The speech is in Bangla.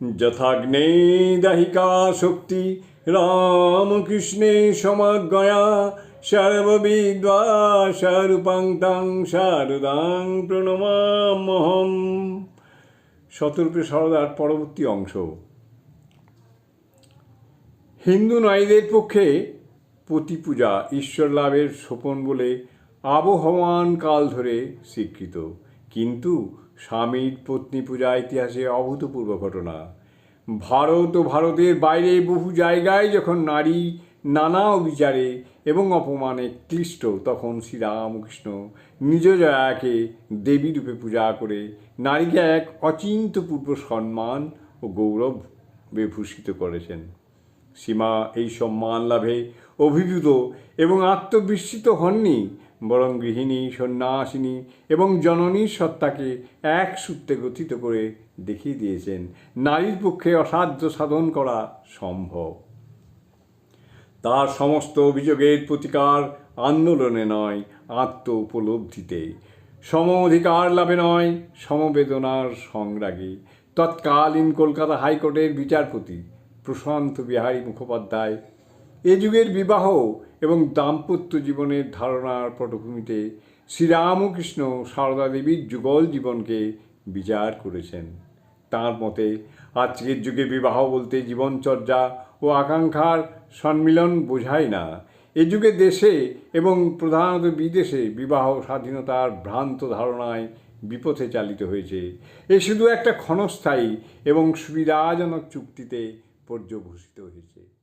যথাগ্নে দাহিকা শক্তি রামকৃষ্ণে সমাজ্ঞয়া সর্ববিদ্বা স্বরূপাং তাং শারদাং প্রণমামহম শতরূপে সরদার পরবর্তী অংশ। হিন্দু নারীদের পক্ষে পতি পূজা ঈশ্বর লাভের সোপন বলে আবহমান কাল ধরে স্বীকৃত। কিন্তু স্বামীর পত্নী পূজা ইতিহাসে অভূতপূর্ব ঘটনা। ভারত ও ভারতের বাইরে বহু জায়গায় যখন নারী নানা অবিচারে এবং অপমানে ক্লিষ্ট, তখন শ্রীরামকৃষ্ণ নিজ জয়াকে দেবী রূপে পূজা করে নারীকে এক অচিন্তপূর্ব সম্মান ও গৌরব বিভূষিত করেছেন। সীমা এই সম্মান লাভে অভিভূত এবং আত্মবিস্মিত হননি বরং গৃহিণী, সন্ন্যাসিনী এবং জননীর সত্তাকে এক সূত্রে গঠিত করে দেখিয়ে দিয়েছেন, নারীর পক্ষে অসাধ্য সাধন করা সম্ভব। তার সমস্ত অভিযোগের প্রতিকার আন্দোলনে নয় আত্ম উপলব্ধিতে সম অধিকার লাভে নয়, সমবেদনার সংগ্রাগে। তৎকালীন কলকাতা হাইকোর্টের বিচারপতি প্রশান্ত বিহারী মুখোপাধ্যায় এ যুগের বিবাহ এবং দাম্পত্য জীবনের ধারণার পটভূমিতে শ্রীরামকৃষ্ণ সারদা দেবীর যুগল জীবনকে বিচার করেছেন। তার মতে, আজকের যুগে বিবাহ বলতে জীবনচর্যা ও আকাঙ্ক্ষার সম্মিলন বোঝায় না। এ যুগে দেশে এবং প্রধানত বিদেশে বিবাহ স্বাধীনতার ভ্রান্ত ধারণায় বিপথে চালিত হয়েছে। এ শুধু একটা ক্ষণস্থায়ী এবং সুবিধাজনক চুক্তিতে পর্যবসিত হয়েছে।